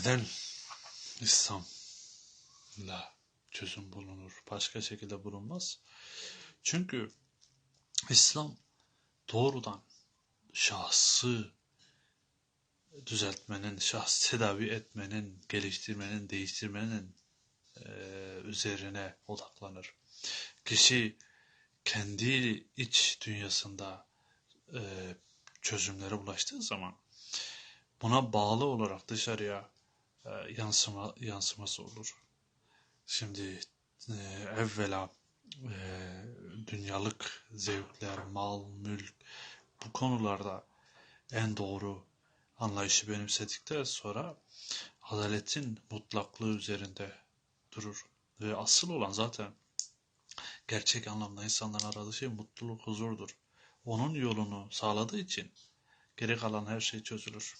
Neden İslam'la çözüm bulunur? Başka şekilde bulunmaz. Çünkü İslam doğrudan şahsı düzeltmenin, şahs tedavi etmenin, geliştirmenin, değiştirmenin e, üzerine odaklanır. Kişi kendi iç dünyasında e, çözümlere ulaştığı zaman buna bağlı olarak dışarıya yansıma yansıması olur. Şimdi e, evvela e, dünyalık zevkler, mal, mülk bu konularda en doğru anlayışı benimsedikten sonra adaletin mutlaklığı üzerinde durur. Ve asıl olan zaten gerçek anlamda insanların aradığı şey mutluluk, huzurdur. Onun yolunu sağladığı için geri kalan her şey çözülür.